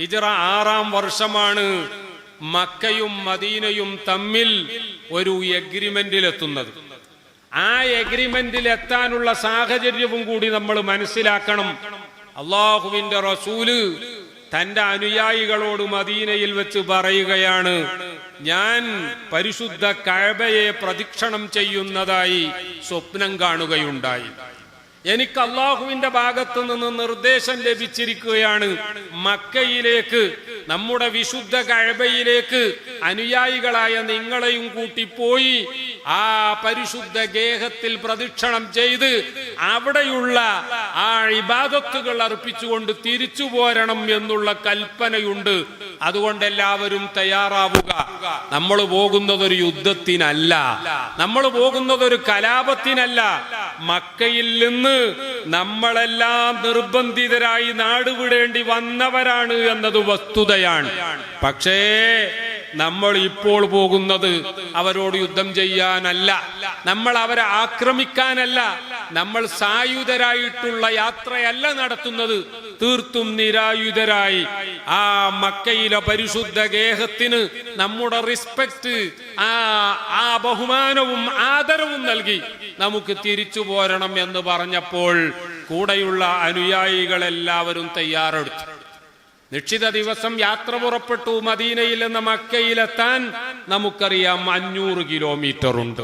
ഹിജറ ആറാം വർഷമാണ് മക്കയും മദീനയും തമ്മിൽ ഒരു എഗ്രിമെന്റിൽ എത്തുന്നത് ആ എഗ്രിമെന്റിൽ എത്താനുള്ള സാഹചര്യവും കൂടി നമ്മൾ മനസ്സിലാക്കണം. അള്ളാഹുവിന്റെ റസൂൽ തന്റെ അനുയായികളോട് മദീനയിൽ വെച്ച് പറയുകയാണ് ഞാൻ പരിശുദ്ധ കഴബയെ പ്രദക്ഷിണം ചെയ്യുന്നതായി സ്വപ്നം കാണുകയുണ്ടായി. എനിക്ക് അള്ളാഹുവിന്റെ ഭാഗത്തു നിന്ന് നിർദ്ദേശം ലഭിച്ചിരിക്കുകയാണ്. മക്കയിലേക്ക് നമ്മുടെ വിശുദ്ധ കഴബയിലേക്ക് അനുയായികളായ നിങ്ങളെയും കൂട്ടി പോയി ആ പരിശുദ്ധ ഗേഹത്തിൽ പ്രദക്ഷിണം ചെയ്ത് അവിടെയുള്ള ആ ഇബാദത്തുകൾ അർപ്പിച്ചുകൊണ്ട് തിരിച്ചു പോരണം എന്നുള്ള കൽപ്പനയുണ്ട്. അതുകൊണ്ട് എല്ലാവരും തയ്യാറാവുക. നമ്മൾ പോകുന്നതൊരു യുദ്ധത്തിനല്ല. നമ്മൾ പോകുന്നതൊരു കലാപത്തിനല്ല. മക്കയിൽ നിന്ന് നമ്മളെല്ലാം നിർബന്ധിതരായി നാടുവിടേണ്ടി വന്നവരാണ് എന്നത് വസ്തുതയാണ്. പക്ഷേ നമ്മൾ ഇപ്പോൾ പോകുന്നത് അവരോട് യുദ്ധം ചെയ്യാനല്ല. നമ്മൾ അവരെ ആക്രമിക്കാനല്ല. നമ്മൾ സായുധരായിട്ടുള്ള യാത്രയല്ല നടത്തുന്നത്. തീർത്തും നിരായുധരായി. ആ മക്കയിലെ പരിശുദ്ധ ഗേഹത്തിന് നമ്മുടെ റിസ്പെക്ട് ആ ആ ബഹുമാനവും ആദരവും നൽകി നമുക്ക് തിരിച്ചു പോരണം എന്ന് പറഞ്ഞപ്പോൾ കൂടെയുള്ള അനുയായികളെല്ലാവരും തയ്യാറെടുത്തു. നിശ്ചിത ദിവസം യാത്ര പുറപ്പെട്ടു. മദീനയിൽ നിന്ന് മക്കയിലെത്താൻ നമുക്കറിയാം അഞ്ഞൂറ് കിലോമീറ്റർ ഉണ്ട്.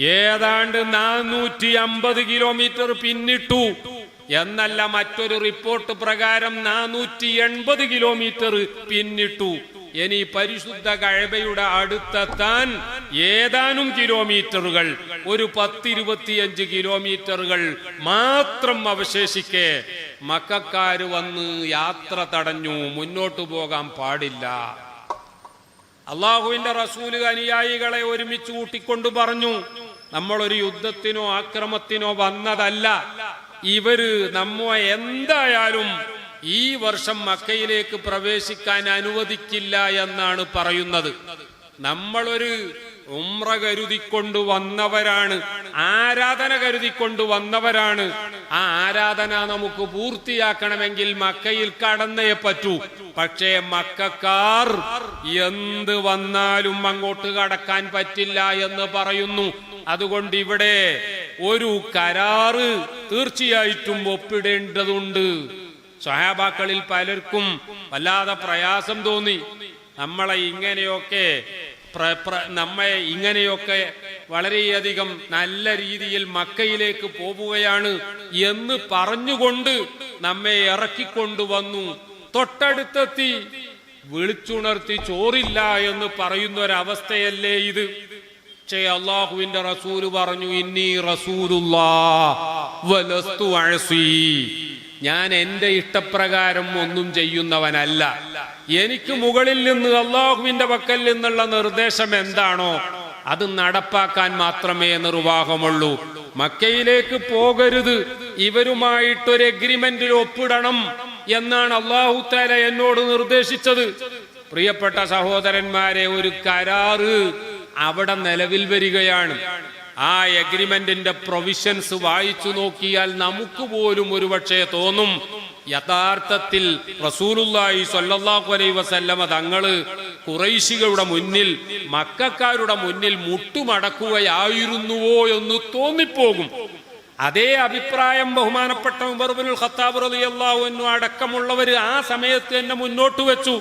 ഏതാണ്ട് നാനൂറ്റി അമ്പത് കിലോമീറ്റർ പിന്നിട്ടു. എന്നല്ല മറ്റൊരു റിപ്പോർട്ട് പ്രകാരം നാനൂറ്റി എൺപത് കിലോമീറ്റർ പിന്നിട്ടു. ഇനി പരിശുദ്ധ കഴബയുടെ അടുത്തെത്താൻ ഏതാനും കിലോമീറ്ററുകൾ ഒരു പത്തിരുപത്തിയഞ്ച് കിലോമീറ്ററുകൾ മാത്രം അവശേഷിക്കെ. മക്കാര് വന്ന് യാത്ര തടഞ്ഞു മുന്നോട്ടു പോകാൻ പാടില്ല. അള്ളാഹുവിന്റെ റസൂൽ അനുയായികളെ ഒരുമിച്ച് കൂട്ടിക്കൊണ്ടു പറഞ്ഞു നമ്മളൊരു യുദ്ധത്തിനോ ആക്രമത്തിനോ വന്നതല്ല. ഇവർ നമ്മ എന്തായാലും ഈ വർഷം മക്കയിലേക്ക് പ്രവേശിക്കാൻ അനുവദിക്കില്ല എന്നാണ് പറയുന്നത്. നമ്മളൊരു ഉമ്ര കരുതിക്കൊണ്ട് വന്നവരാണ് ആരാധന കരുതിക്കൊണ്ട് വന്നവരാണ്. ആ ആരാധന നമുക്ക് പൂർത്തിയാക്കണമെങ്കിൽ മക്കയിൽ കടന്നേ പറ്റൂ. പക്ഷേ മക്കാർ എന്ത് വന്നാലും അങ്ങോട്ട് കടക്കാൻ പറ്റില്ല എന്ന് പറയുന്നു. അതുകൊണ്ട് ഇവിടെ ഒരു കരാറ് തീർച്ചയായിട്ടും ഒപ്പിടേണ്ടതുണ്ട്. സഹാബാക്കളിൽ പലർക്കും വല്ലാതെ പ്രയാസം തോന്നി. നമ്മളെ ഇങ്ങനെയൊക്കെ നമ്മെ ഇങ്ങനെയൊക്കെ വളരെയധികം നല്ല രീതിയിൽ മക്കയിലേക്ക് പോവുകയാണ് എന്ന് പറഞ്ഞുകൊണ്ട് നമ്മെ ഇറക്കിക്കൊണ്ടുവന്നു. തൊട്ടടുത്തെത്തി വിളിച്ചുണർത്തി ചോറില്ല എന്ന് പറയുന്ന ഒരവസ്ഥയല്ലേ ഇത്. പക്ഷേ അള്ളാഹുവിന്റെ റസൂൽ പറഞ്ഞു ഇന്നി അഴസി. ഞാൻ എന്റെ ഇഷ്ടപ്രകാരം ഒന്നും ചെയ്യുന്നവനല്ല. എനിക്ക് മുകളിൽ നിന്ന് അള്ളാഹുവിന്റെ പക്കൽ നിന്നുള്ള നിർദ്ദേശം എന്താണോ അത് നടപ്പാക്കാൻ മാത്രമേ നിർവാഹമുള്ളൂ. മക്കയിലേക്ക് പോകരുത്. ഇവരുമായിട്ടൊരു എഗ്രിമെന്റിൽ ഒപ്പിടണം എന്നാണ് അള്ളാഹു താല എന്നോട് നിർദ്ദേശിച്ചത്. പ്രിയപ്പെട്ട സഹോദരന്മാരെ ഒരു കരാറ് അവിടെ നിലവിൽ വരികയാണ്. ആ എഗ്രിമെന്റിന്റെ പ്രൊവിഷൻസ് വായിച്ചു നോക്കിയാൽ നമുക്ക് പോലും ഒരുപക്ഷെ തോന്നും യഥാർത്ഥത്തിൽ റസൂലുല്ലായി അലൈഹി വസല്ലമ തങ്ങൾ കുറൈശികളുടെ മുന്നിൽ മക്കാരുടെ മുന്നിൽ മുട്ടുമടക്കുകയായിരുന്നുവോ എന്ന് തോന്നിപ്പോകും. അതേ അഭിപ്രായം ബഹുമാനപ്പെട്ട ഉമർബുൽ ഖത്താബ് റളിയല്ലാഹു അൻഹു അടക്കമുള്ളവര് ആ സമയത്ത് തന്നെ മുന്നോട്ട് വെച്ചു.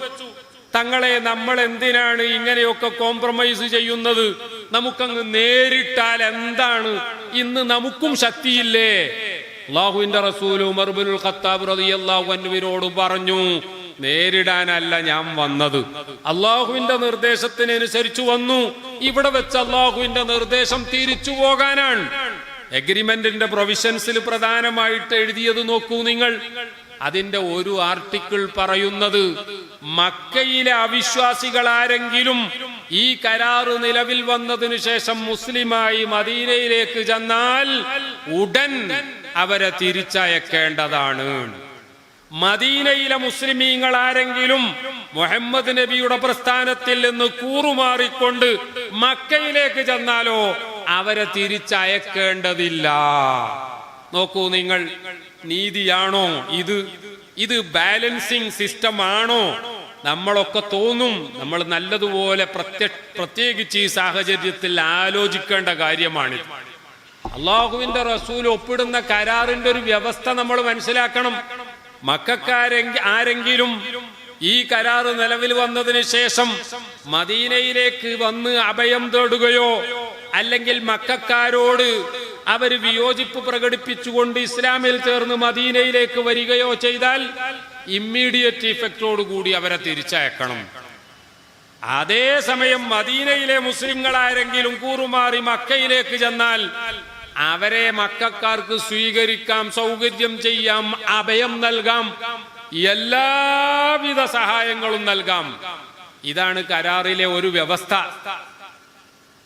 തങ്ങളെ നമ്മൾ എന്തിനാണ് ഇങ്ങനെയൊക്കെ കോംപ്രമൈസ് ചെയ്യുന്നത്? നമുക്കങ്ങ് നേരിട്ടാൽ എന്താണ്? ഇന്ന് നമുക്കും ശക്തിയില്ലേ? അള്ളാഹുവിന്റെ റസൂൽ ഉമർബുൽ ഖത്താബ് റളിയല്ലാഹു അൻഹുവിനോട് പറഞ്ഞു നേരിടാനല്ല ഞാൻ വന്നത്. അള്ളാഹുവിന്റെ നിർദ്ദേശത്തിനനുസരിച്ച് വന്നു. ഇവിടെ വെച്ച് അള്ളാഹുവിന്റെ നിർദ്ദേശം തിരിച്ചു പോകാനാണ്. എഗ്രിമെന്റിന്റെ പ്രൊവിഷൻസിൽ പ്രധാനമായിട്ട് എഴുതിയത് നോക്കൂ നിങ്ങൾ. അതിന്റെ ഒരു ആർട്ടിക്കിൾ പറയുന്നത് മക്കയിലെ അവിശ്വാസികൾ ആരെങ്കിലും ഈ കരാറ് നിലവിൽ വന്നതിനു ശേഷം മുസ്ലിമായി മദീനയിലേക്ക് ചെന്നാൽ ഉടൻ അവരെ തിരിച്ചയക്കേണ്ടതാണ്. മദീനയിലെ മുസ്ലിമീങ്ങൾ ആരെങ്കിലും മുഹമ്മദ് നബിയുടെ പ്രസ്ഥാനത്തിൽ നിന്ന് കൂറുമാറിക്കൊണ്ട് മക്കയിലേക്ക് ചെന്നാലോ അവരെ തിരിച്ചയക്കേണ്ടതില്ല. നോക്കൂ നിങ്ങൾ നീതിയാണോ ഇത്? ഇത് ബാലൻസിങ് സിസ്റ്റം ആണോ നമ്മളൊക്കെ തോന്നും നമ്മൾ നല്ലതുപോലെ പ്രത്യ പ്രത്യേകിച്ച് ഈ സാഹചര്യത്തിൽ ആലോചിക്കേണ്ട കാര്യമാണ് അള്ളാഹുവിന്റെ റസൂൽ ഒപ്പിടുന്ന കരാറിന്റെ ഒരു വ്യവസ്ഥ നമ്മൾ മനസ്സിലാക്കണം. മക്കാരെ ആരെങ്കിലും ഈ കരാറ് നിലവിൽ വന്നതിന് ശേഷം മദീനയിലേക്ക് വന്ന് അഭയം തേടുകയോ അല്ലെങ്കിൽ മക്കാരോട് അവർ വിയോജിപ്പ് പ്രകടിപ്പിച്ചുകൊണ്ട് ഇസ്ലാമിൽ ചേർന്ന് മദീനയിലേക്ക് വരികയോ ചെയ്താൽ ഇമ്മീഡിയറ്റ് ഇഫക്റ്റോട് കൂടി അവരെ തിരിച്ചയക്കണം. അതേസമയം മദീനയിലെ മുസ്ലിങ്ങൾ ആരെങ്കിലും കൂറുമാറി മക്കയിലേക്ക് ചെന്നാൽ അവരെ മക്കാർക്ക് സ്വീകരിക്കാം സൗകര്യം ചെയ്യാം അഭയം നൽകാം എല്ലാവിധ സഹായങ്ങളും നൽകാം. ഇതാണ് കരാറിലെ ഒരു വ്യവസ്ഥ.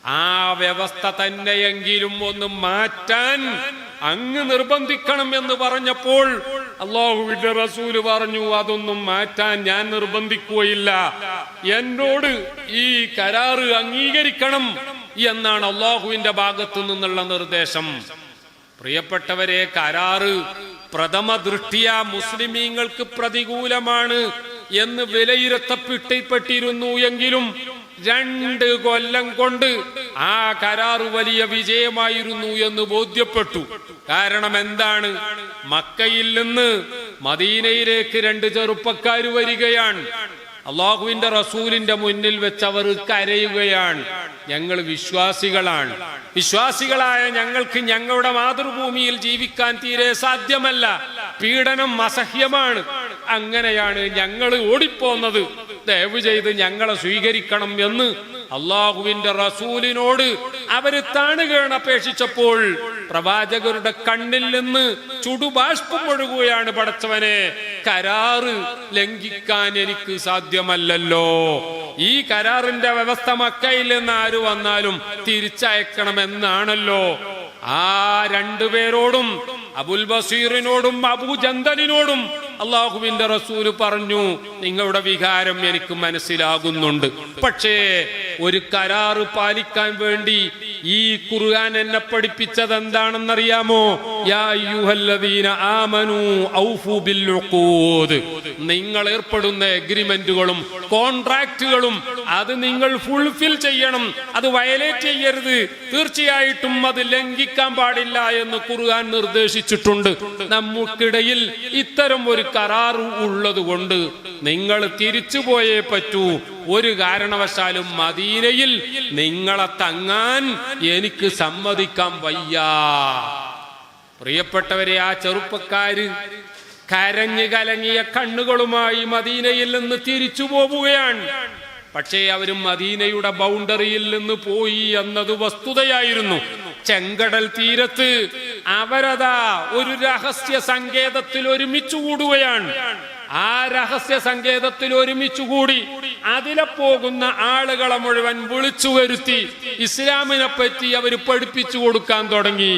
ആ വ്യവസ്ഥ തന്നെയെങ്കിലും ഒന്ന് മാറ്റാൻ അങ്ങ് നിർബന്ധിക്കണം എന്ന് പറഞ്ഞപ്പോൾ അള്ളാഹുവിന്റെ റസൂൽ പറഞ്ഞു അതൊന്നും മാറ്റാൻ ഞാൻ നിർബന്ധിക്കുകയില്ല. എന്നോട് ഈ കരാറ് അംഗീകരിക്കണം എന്നാണ് അള്ളാഹുവിന്റെ ഭാഗത്തു നിന്നുള്ള നിർദ്ദേശം. പ്രിയപ്പെട്ടവരെ കരാറ് പ്രഥമ ദൃഷ്ടിയ മുസ്ലിമീങ്ങൾക്ക് പ്രതികൂലമാണ് എന്ന് വിലയിരുത്തപ്പെട്ടിരുന്നു എങ്കിലും രണ്ട് കൊല്ലം കൊണ്ട് ആ കരാറ് വലിയ വിജയമായിരുന്നു എന്ന് ബോധ്യപ്പെട്ടു. കാരണം എന്താണ്? മക്കയിൽ നിന്ന് മദീനയിലേക്ക് രണ്ട് ചെറുപ്പക്കാർ വരികയാണ്. അള്ളാഹുവിന്റെ റസൂലിന്റെ മുന്നിൽ വെച്ച് അവർ കരയുകയാണ്. ഞങ്ങൾ വിശ്വാസികളാണ്. വിശ്വാസികളായ ഞങ്ങൾക്ക് ഞങ്ങളുടെ മാതൃഭൂമിയിൽ ജീവിക്കാൻ തീരെ സാധ്യമല്ല. പീഡനം അസഹ്യമാണ്. അങ്ങനെയാണ് ഞങ്ങൾ ഓടിപ്പോന്നത്. ദയവ് ചെയ്ത് ഞങ്ങളെ സ്വീകരിക്കണം എന്ന് അള്ളാഹുവിന്റെ റസൂലിനോട് അവർ താണുകയാണ് അപേക്ഷിച്ചപ്പോൾ പ്രവാചകരുടെ കണ്ണിൽ നിന്ന് ചുടുബാഷ്പം ഒഴുകുകയാണ് പടച്ചവനെ. കരാറ് ലംഘിക്കാൻ എനിക്ക് സാധ്യമല്ലല്ലോ. ഈ കരാറിന്റെ വ്യവസ്ഥ മക്കയിൽ നിന്ന് ആര് വന്നാലും തിരിച്ചയക്കണമെന്നാണല്ലോ. ആ രണ്ടുപേരോടും അബുൽ ബസീറിനോടും അബൂ ജന്തലിനോടും അള്ളാഹുവിന്റെ റസൂൽ പറഞ്ഞു നിങ്ങളുടെ വികാരം എനിക്ക് മനസ്സിലാകുന്നുണ്ട്. പക്ഷേ ഒരു കരാറ് പാലിക്കാൻ വേണ്ടി ഈ ഖുർആൻ എന്നെ പഠിപ്പിച്ചത് എന്താണെന്നറിയാമോ? നിങ്ങൾ ഏർപ്പെടുന്ന എഗ്രിമെന്റുകളും കോൺട്രാക്റ്റുകളും അത് നിങ്ങൾ ഫുൾഫിൽ ചെയ്യണം. അത് വയലേറ്റ് ചെയ്യരുത്. തീർച്ചയായിട്ടും അത് ലംഘിക്കാൻ പാടില്ല എന്ന് ഖുർആൻ നിർദ്ദേശിച്ചിട്ടുണ്ട്. നമുക്കിടയിൽ ഇത്തരം ഒരു കരാർ ഉള്ളത് കൊണ്ട് നിങ്ങൾ തിരിച്ചു പോയേ പറ്റൂ. ഒരു കാരണവശാലും മദീനയിൽ നിങ്ങളെ തങ്ങാൻ എനിക്ക് സമ്മതിക്കാൻ വയ്യ. പ്രിയപ്പെട്ടവരെ ആ ചെറുപ്പക്കാര് കരഞ്ഞു കലങ്ങിയ കണ്ണുകളുമായി മദീനയിൽ നിന്ന് തിരിച്ചു പോവുകയാണ് പക്ഷേ അവരും മദീനയുടെ ബൗണ്ടറിയിൽ നിന്ന് പോയി എന്നത് വസ്തുതയായിരുന്നു. ചെങ്കടൽ തീരത്ത് അവരതാ ഒരു രഹസ്യ സങ്കേതത്തിൽ ഒരുമിച്ചു കൂടുകയാണ്. ആ രഹസ്യ സങ്കേതത്തിൽ ഒരുമിച്ചുകൂടി അതിലെ പോകുന്ന ആളുകളെ മുഴുവൻ വിളിച്ചു വരുത്തി ഇസ്ലാമിനെ പറ്റി അവർ പഠിപ്പിച്ചു കൊടുക്കാൻ തുടങ്ങി.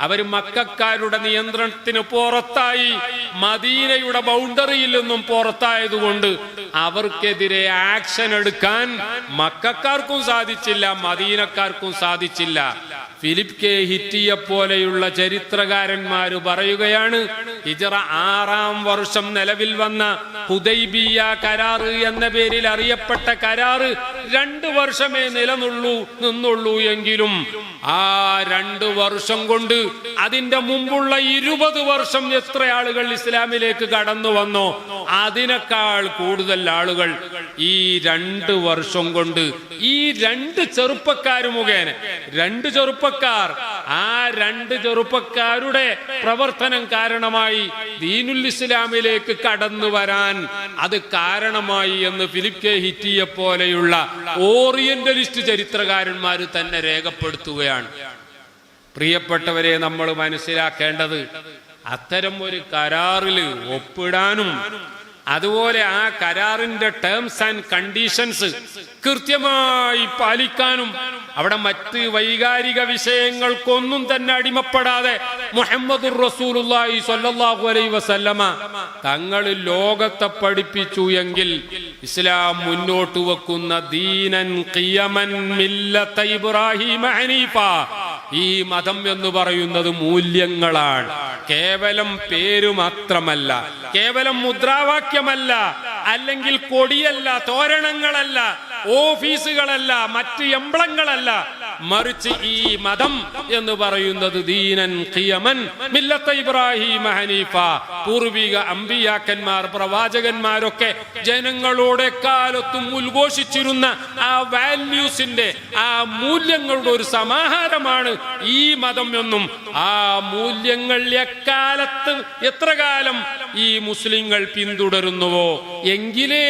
അവർ മക്കാരുടെ നിയന്ത്രണത്തിന് പുറത്തായി മദീനയുടെ ബൗണ്ടറിയിൽ നിന്നും പുറത്തായതുകൊണ്ട് അവർക്കെതിരെ ആക്ഷൻ എടുക്കാൻ മക്കാർക്കും സാധിച്ചില്ല മദീനക്കാർക്കും സാധിച്ചില്ല. ഫിലിപ്പ് കെ ഹിറ്റിയെ പോലെയുള്ള ചരിത്രകാരന്മാര് പറയുകയാണ് ഹിജറ ആറാം വർഷം നിലവിൽ വന്ന ഹുദൈബിയ കരാറ് എന്ന പേരിൽ അറിയപ്പെട്ട കരാറ് രണ്ടു വർഷമേ നിലനുള്ളൂ നിന്നുള്ളൂ എങ്കിലും ആ രണ്ട് വർഷം കൊണ്ട് അതിന്റെ മുമ്പുള്ള ഇരുപത് വർഷം എത്ര ആളുകൾ ഇസ്ലാമിലേക്ക് കടന്നു വന്നോ അതിനേക്കാൾ കൂടുതൽ ആളുകൾ ഈ രണ്ട് വർഷം കൊണ്ട് ഈ രണ്ട് ചെറുപ്പക്കാർ മുഖേന രണ്ട് ചെറുപ്പക്കാർ ആ രണ്ട് ചെറുപ്പക്കാരുടെ പ്രവർത്തനം കാരണമായി ദീനുൽ ഇസ്ലാമിലേക്ക് കടന്നു വരാൻ അത് കാരണമായി എന്ന് ഫിലിപ്പ് കെ ഹിറ്റിയെ പോലെയുള്ള ഓറിയന്റലിസ്റ്റ് ചരിത്രകാരന്മാർ തന്നെ രേഖപ്പെടുത്തുകയാണ്. പ്രിയപ്പെട്ടവരെ നമ്മൾ മനസ്സിലാക്കേണ്ടത് അത്തരം ഒരു കരാറിൽ ഒപ്പിടാനും അതുപോലെ ആ കരാറിന്റെ ടേംസ് ആൻഡ് കണ്ടീഷൻസ് കൃത്യമായി പാലിക്കാനും അവിടെ മറ്റ് വൈകാരിക വിഷയങ്ങൾക്കൊന്നും തന്നെ അടിമപ്പെടാതെ മുഹമ്മദ് റസൂലുള്ളാഹി സ്വല്ലല്ലാഹു അലൈഹി വസല്ലമ തങ്ങൾ ലോകത്തെ പഠിപ്പിച്ചു എങ്കിൽ ഇസ്ലാം മുന്നോട്ട് വെക്കുന്ന ദീനൻ ഖിയമൻ മില്ലത്ത ഇബ്രാഹിം ഹനീഫ. ഈ മതം എന്ന് പറയുന്നത് മൂല്യങ്ങളാണ്. കേവലം പേര് മാത്രമല്ല കേവലം മുദ്രാവാക്യമല്ല അല്ലെങ്കിൽ കൊടിയല്ല തോരണങ്ങളല്ല ഓഫീസുകളല്ല മറ്റ് എംബ്ലങ്ങളല്ല മറിച്ച് ഈ മതം എന്ന് പറയുന്നത് ദീനൻ ഖിയമൻ മില്ലത്ത ഇബ്രാഹിം ഹനീഫ പൂർവിക അമ്പിയാക്കന്മാർ പ്രവാചകന്മാരൊക്കെ ജനങ്ങളോടെ കാലത്തും ഉദ്ഘോഷിച്ചിരുന്ന ആ വാല്യൂസിന്റെ ആ മൂല്യങ്ങളുടെ ഒരു സമാഹാരമാണ് ഈ മതം എന്നും. ആ മൂല്യങ്ങൾ എക്കാലത്ത് എത്ര കാലം ഈ മുസ്ലിങ്ങൾ പിന്തുടരുന്നുവോ? എങ്കിലേ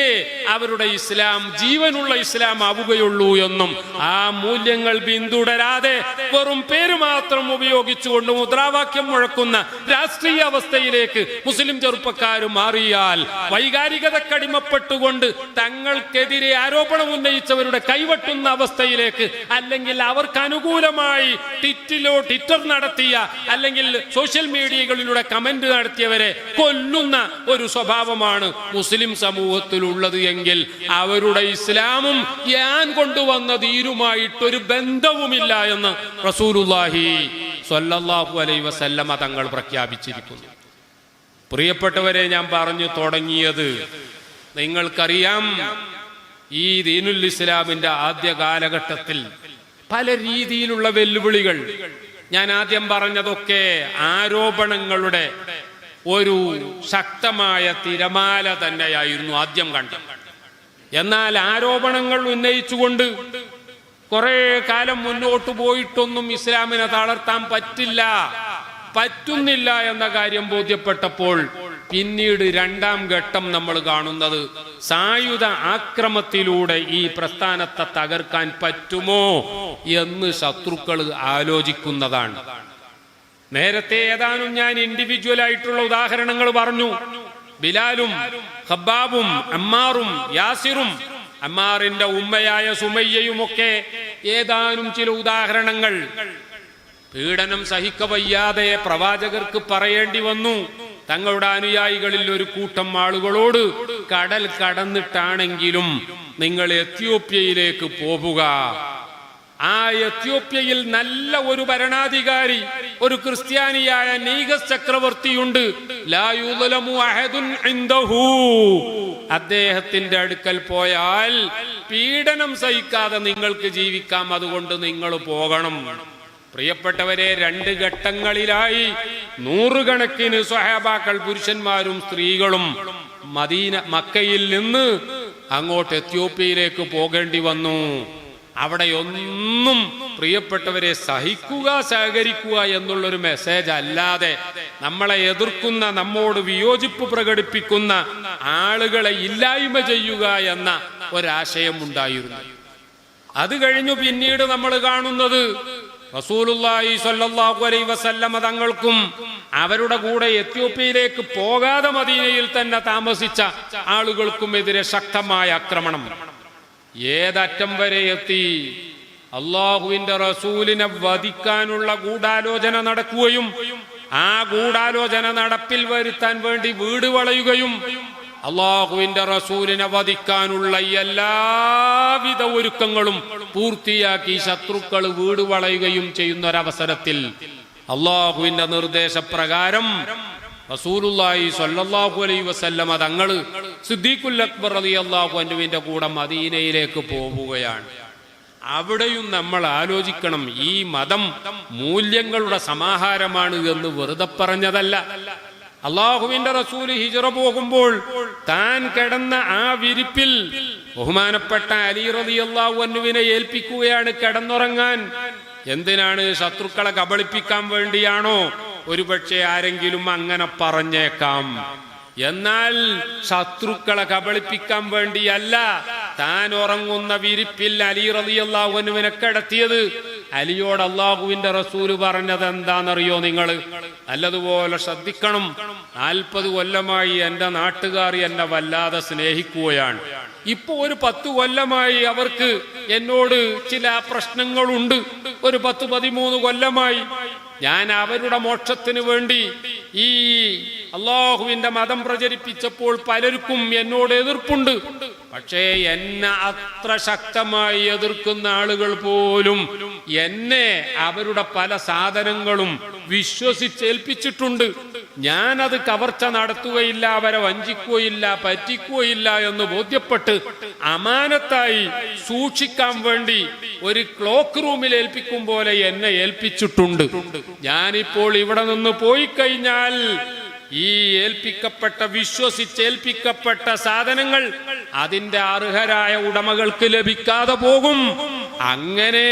അവരുടെ ഇസ്ലാം ജീവനുള്ള ഇസ്ലാം ആവുകയുള്ളൂ എന്നും ആ മൂല്യങ്ങൾ പിന്തുടരാതെ വെറും പേര് മാത്രം ഉപയോഗിച്ചുകൊണ്ട് മുദ്രാവാക്യം മുഴക്കുന്ന രാഷ്ട്രീയ അവസ്ഥയിലേക്ക് മുസ്ലിം ചെറുപ്പക്കാർ മാറിയാൽ വൈകാരികത കടിമപ്പെട്ടുകൊണ്ട് തങ്ങൾക്കെതിരെ ആരോപണം ഉന്നയിച്ചവരുടെ കൈവട്ടുന്ന അവസ്ഥയിലേക്ക് അല്ലെങ്കിൽ അവർക്ക് അനുകൂലമായി ട്വിറ്റിലോ ട്വിറ്റർ നടത്തിയ അല്ലെങ്കിൽ സോഷ്യൽ മീഡിയകളിലൂടെ കമന്റ് നടത്തിയവരെ കൊല്ലുന്ന ഒരു സ്വഭാവമാണ് മുസ്ലിം സമൂഹത്തിലുള്ളത് എങ്കിൽ അവരുടെ ഇസ്ലാമും ഞാൻ കൊണ്ടുവന്ന തീരുമായിട്ടൊരു ബന്ധവുമില്ല എന്ന് റസൂലുല്ലാഹി സ്വല്ലല്ലാഹു അലൈ വസല്ലമ തങ്ങൾ പ്രഖ്യാപിച്ചിരിക്കുന്നു. പ്രിയപ്പെട്ടവരെ ഞാൻ പറഞ്ഞു തുടങ്ങിയത് നിങ്ങൾക്കറിയാം ഈ ദീനുൽ ഇസ്ലാമിന്റെ ആദ്യ കാലഘട്ടത്തിൽ പല രീതിയിലുള്ള വെല്ലുവിളികൾ ഞാൻ ആദ്യം പറഞ്ഞതൊക്കെ ആരോപണങ്ങളുടെ ഒരു ശക്തമായ തിരമാല തന്നെയായിരുന്നു ആദ്യം കണ്ടത്. എന്നാൽ ആരോപണങ്ങൾ ഉന്നയിച്ചുകൊണ്ട് കുറെ കാലം മുന്നോട്ട് പോയിട്ടൊന്നും ഇസ്ലാമിനെ തളർത്താൻ പറ്റില്ല പറ്റുന്നില്ല എന്ന കാര്യം ബോധ്യപ്പെട്ടപ്പോൾ പിന്നീട് രണ്ടാം ഘട്ടം നമ്മൾ കാണുന്നത് സായുധ ആക്രമത്തിലൂടെ ഈ പ്രസ്ഥാനത്തെ തകർക്കാൻ പറ്റുമോ എന്ന് ശത്രുക്കൾ ആലോചിക്കുന്നതാണ്. നേരത്തെ ഏതാനും ഞാൻ ഇൻഡിവിജ്വൽ ആയിട്ടുള്ള ഉദാഹരണങ്ങൾ പറഞ്ഞു. ബിലാലും ഹബ്ബാബും അമ്മാറും യാസിറും അമ്മാറിന്റെ ഉമ്മയായ സുമയ്യയും ഒക്കെ ഏതാനും ചില ഉദാഹരണങ്ങൾ. പീഡനം സഹിക്കവയ്യാതെ പ്രവാചകർക്ക് പറയേണ്ടി വന്നു. തങ്ങളുടെ അനുയായികളിൽ ഒരു കൂട്ടം ആളുകളോട് കടൽ കടന്നിട്ടാണെങ്കിലും നിങ്ങൾ എത്യോപ്യയിലേക്ക് പോവുക. ആ എത്യോപ്യയിൽ നല്ല ഒരു ഭരണാധികാരി ഒരു ക്രിസ്ത്യാനിയായ നീഗസ് ചക്രവർത്തിയുണ്ട്. അദ്ദേഹത്തിന്റെ അടുക്കൽ പോയാൽ പീഡനം സഹിക്കാതെ നിങ്ങൾക്ക് ജീവിക്കാം അതുകൊണ്ട് നിങ്ങൾ പോകണം. പ്രിയപ്പെട്ടവരെ രണ്ട് ഘട്ടങ്ങളിലായി നൂറുകണക്കിന് സ്വഹാബാക്കൾ പുരുഷന്മാരും സ്ത്രീകളും മദീന മക്കയിൽ നിന്ന് അങ്ങോട്ട് എത്യോപ്യയിലേക്ക് പോകേണ്ടി വന്നു. അവിടെ ഒന്നും പ്രിയപ്പെട്ടവരെ സഹിക്കുക സഹകരിക്കുക എന്നുള്ളൊരു മെസ്സേജ് അല്ലാതെ നമ്മളെ എതിർക്കുന്ന നമ്മോട് വിയോജിപ്പ് പ്രകടിപ്പിക്കുന്ന ആളുകളെ ഇല്ലായ്മ ചെയ്യുക എന്ന ഒരാശയം ഉണ്ടായിരുന്നു. അത് കഴിഞ്ഞു പിന്നീട് നമ്മൾ കാണുന്നത് സ്വല്ലല്ലാഹു അലൈഹി തങ്ങൾക്കും അവരുടെ കൂടെ എത്യോപ്യയിലേക്ക് പോകാതെ മദീനയിൽ തന്നെ താമസിച്ച ആളുകൾക്കും എതിരെ ശക്തമായ ആക്രമണം. ഏതറ്റം വരെ എത്തി? അള്ളാഹുവിന്റെ റസൂലിനെ വധിക്കാനുള്ള ഗൂഢാലോചന നടക്കുകയും ആ ഗൂഢാലോചന നടപ്പിൽ വരുത്താൻ വേണ്ടി വീട് വളയുകയും അള്ളാഹുവിന്റെ റസൂലിനെ വധിക്കാനുള്ള എല്ലാവിധ ഒരുക്കങ്ങളും പൂർത്തിയാക്കി ശത്രുക്കൾ വീട് വളയുകയും ചെയ്യുന്ന ഒരവസരത്തിൽ അള്ളാഹുവിന്റെ നിർദ്ദേശപ്രകാരം റസൂലുള്ളാഹി സ്വല്ലല്ലാഹു അലൈഹി വസല്ലം തങ്ങൾ സിദ്ദീഖുൽ അക്ബർ റളിയല്ലാഹു അൻഹുവിന്റെ കൂടെ മദീനയിലേക്ക് പോവുകയാണ്. അവിടെയും നമ്മൾ ആലോചിക്കണം ഈ മതം മൂല്യങ്ങളുടെ സമാഹാരമാണ് എന്ന് വെറുതെ പറഞ്ഞതല്ല. അള്ളാഹുവിന്റെ റസൂൽ ഹിജറ പോകുമ്പോൾ താൻ കിടന്ന ആ വിരിപ്പിൽ ബഹുമാനപ്പെട്ട അലി റളിയല്ലാഹു അൻഹുവിനെ ഏൽപ്പിക്കുകയാണ് കിടന്നുറങ്ങാൻ. എന്തിനാണ് ശത്രുക്കളെ കബളിപ്പിക്കാൻ വേണ്ടിയാണോ? ഒരുപക്ഷെ ആരെങ്കിലും അങ്ങനെ പറഞ്ഞേക്കാം. എന്നാൽ ശത്രുക്കളെ കബളിപ്പിക്കാൻ വേണ്ടിയല്ല താൻ ഉറങ്ങുന്ന വിരിപ്പിൽ അലി റതിയല്ലാഹുവിനെ കിടത്തിയത്. അലിയോട് അള്ളാഹുവിന്റെ റസൂൽ പറഞ്ഞത് എന്താണെന്നറിയോ നിങ്ങൾ? നല്ലതുപോലെ ശ്രദ്ധിക്കണം. നാൽപ്പത് കൊല്ലമായി എന്റെ നാട്ടുകാർ എന്നെ വല്ലാതെ സ്നേഹിക്കുകയാണ്. ഇപ്പൊ ഒരു പത്ത് കൊല്ലമായി അവർക്ക് എന്നോട് ചില പ്രശ്നങ്ങളുണ്ട്. ഒരു പത്ത് പതിമൂന്ന് കൊല്ലമായി ഞാൻ അവരുടെ മോക്ഷത്തിന് വേണ്ടി ഈ അള്ളാഹുവിന്റെ മതം പ്രചരിപ്പിച്ചപ്പോൾ പലർക്കും എന്നോട് എതിർപ്പുണ്ട്. പക്ഷേ എന്നെ അത്ര ശക്തമായി എതിർക്കുന്ന ആളുകൾ പോലും എന്നെ അവരുടെ പല സാധനങ്ങളും വിശ്വസിച്ചേൽപ്പിച്ചിട്ടുണ്ട്. ഞാനത് കവർച്ച നടത്തുകയില്ല അവരെ വഞ്ചിക്കുകയില്ല പറ്റിക്കുകയില്ല എന്ന് ബോധ്യപ്പെട്ട് അമാനത്തായി സൂക്ഷിക്കാൻ വേണ്ടി ഒരു ക്ലോക്ക് റൂമിൽ ഏൽപ്പിക്കും പോലെ എന്നെ ഏൽപ്പിച്ചിട്ടുണ്ട്. ഞാനിപ്പോൾ ഇവിടെ നിന്ന് പോയി കഴിഞ്ഞാൽ ഈ ഏൽപ്പിക്കപ്പെട്ട വിശ്വസിച്ചേൽപ്പിക്കപ്പെട്ട സാധനങ്ങൾ അതിന്റെ അർഹരായ ഉടമകൾക്ക് ലഭിക്കാതെ പോകും. അങ്ങനെ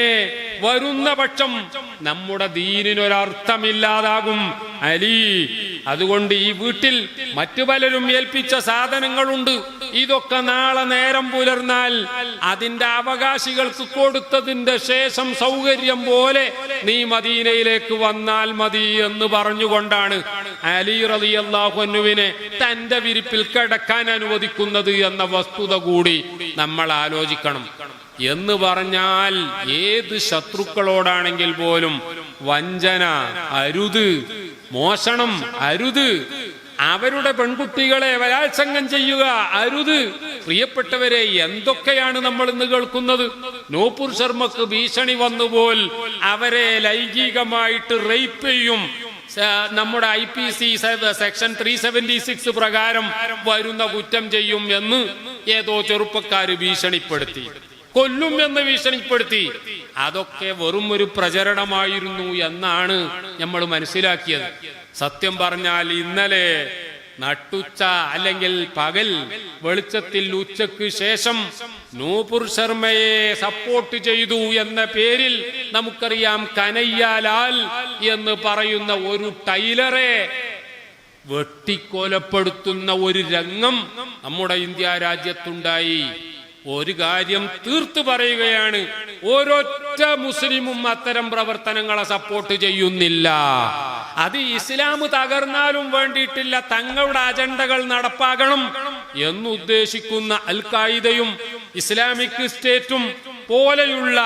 വരുന്ന പക്ഷം നമ്മുടെ ദീനിനൊരർത്ഥമില്ലാതാകും. അലി അതുകൊണ്ട് ഈ വീട്ടിൽ മറ്റു പലരും ഏൽപ്പിച്ച സാധനങ്ങളുണ്ട്. ഇതൊക്കെ നാളെ നേരം പുലർന്നാൽ അതിന്റെ അവകാശികൾക്ക് കൊടുത്തതിന്റെ ശേഷം സൗകര്യം പോലെ നീ മദീനയിലേക്ക് വന്നാൽ മതി എന്ന് പറഞ്ഞുകൊണ്ടാണ് അലി റളിയല്ലാഹുവിനെ തന്റെ വിരിപ്പിൽ കിടക്കാൻ അനുവദിക്കുന്നത് എന്ന വസ്തുത കൂടി നമ്മൾ ആലോചിക്കണം. എന്ന് പറഞ്ഞാൽ ഏത് ശത്രുക്കളോടാണെങ്കിൽ പോലും വഞ്ചന അരുത് മോഷണം അരുത്. അവരുടെ പെൺകുട്ടികളെ ബലാത്സംഗം ചെയ്യുക അരുത്. പ്രിയപ്പെട്ടവരെ എന്തൊക്കെയാണ് നമ്മൾ ഇന്ന് കേൾക്കുന്നത്? നോപ്പൂർ ശർമ്മക്ക് ഭീഷണി വന്നുപോൽ അവരെ ലൈംഗികമായിട്ട് റേപ്പ് ചെയ്യും. നമ്മുടെ I P C section three seventy six പ്രകാരം വരുന്ന കുറ്റം ചെയ്യും എന്ന് ഏതോ ചെറുപ്പക്കാര് ഭീഷണിപ്പെടുത്തി. കൊല്ലും എന്ന് ഭീഷണിപ്പെടുത്തി. അതൊക്കെ വെറും ഒരു പ്രചരണമായിരുന്നു എന്നാണ് നമ്മൾ മനസ്സിലാക്കിയത്. സത്യം പറഞ്ഞാൽ ഇന്നലെ നട്ടുച്ച അല്ലെങ്കിൽ പകൽ വെളിച്ചത്തിൽ ഉച്ചയ്ക്ക് ശേഷം നൂപുർ ശർമ്മയെ സപ്പോർട്ട് ചെയ്തു എന്ന പേരിൽ നമുക്കറിയാം കനയ്യാലാൽ എന്ന് പറയുന്ന ഒരു ടൈലറെ വെട്ടിക്കൊലപ്പെടുത്തുന്ന ഒരു രംഗം നമ്മുടെ ഇന്ത്യ രാജ്യത്തുണ്ടായി. ഒരു കാര്യം തീർത്തു പറയുകയാണ്. ഓരൊറ്റ മുസ്ലിമും അത്തരം പ്രവർത്തനങ്ങളെ സപ്പോർട്ട് ചെയ്യുന്നില്ല. അത് ഇസ്ലാം തകർന്നാലും വേണ്ടിയിട്ടില്ല. തങ്ങളുടെ അജണ്ടകൾ നടപ്പാകണം എന്നുദ്ദേശിക്കുന്ന അൽ ഖായിദയും ഇസ്ലാമിക് സ്റ്റേറ്റും പോലെയുള്ള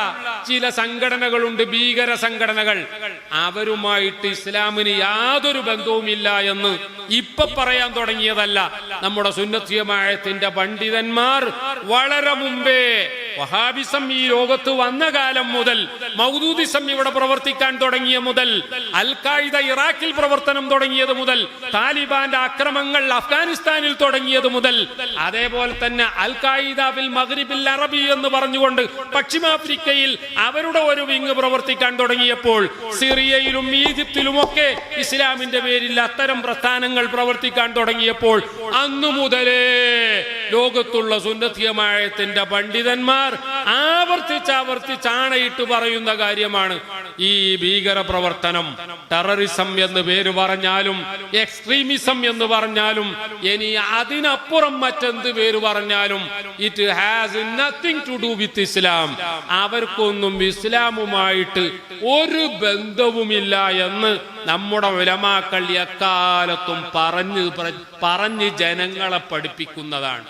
ചില സംഘടനകളുണ്ട് ഭീകര സംഘടനകൾ. അവരുമായിട്ട് ഇസ്ലാമിന് യാതൊരു ബന്ധവുമില്ല എന്ന് ഇപ്പൊ പറയാൻ തുടങ്ങിയതല്ല. നമ്മുടെ സുന്നത്തിയമായത്തിന്റെ പണ്ഡിതന്മാർ വളരെ മുമ്പേ വഹാബിസം ഈ ലോകത്ത് വന്ന കാലം മുതൽ മൗദൂദിസം ഇവിടെ പ്രവർത്തിക്കാൻ തുടങ്ങിയ മുതൽ അൽ ഖായിദ ഇറാഖിൽ പ്രവർത്തനം തുടങ്ങിയത് മുതൽ താലിബാന്റെ അക്രമങ്ങൾ അഫ്ഗാനിസ്ഥാനിൽ തുടങ്ങിയത് മുതൽ അതേപോലെ തന്നെ അൽ ഖായിദാവിൽ മഗ്രിബിൽ അറബി എന്ന് പറഞ്ഞുകൊണ്ട് പശ്ചിമാഫ്രിക്കയിൽ അവരുടെ ഒരു വിങ് പ്രവർത്തിക്കാൻ തുടങ്ങിയപ്പോൾ സിറിയയിലും ഈജിപ്തിലും ഒക്കെ ഇസ്ലാമിന്റെ പേരിൽ അത്തരം പ്രസ്ഥാനങ്ങൾ പ്രവർത്തിക്കാൻ തുടങ്ങിയപ്പോൾ അന്നു മുതലേ ലോകത്തുള്ള സുന്നത്തിയമായത്തിന്റെ പണ്ഡിതന്മാർ ആവർത്തിച്ച് ആവർത്തിച്ച് ആണയിട്ട് പറയുന്ന കാര്യമാണ് ഈ ഭീകര പ്രവർത്തനം ടെററിസം എന്ന് പേര് പറഞ്ഞാലും എക്സ്ട്രീമിസം എന്ന് പറഞ്ഞാലും ഇനി അതിനപ്പുറം മറ്റെന്ത് പേര് പറഞ്ഞാലും it has nothing to do with Islam അവർക്കൊന്നും ഇസ്ലാമുമായിട്ട് ഒരു ബന്ധവുമില്ല എന്ന് നമ്മുടെ ഉലമാക്കൾ എക്കാലത്തും പറഞ്ഞ് പറഞ്ഞ് ജനങ്ങളെ പഠിപ്പിക്കുന്നതാണ്.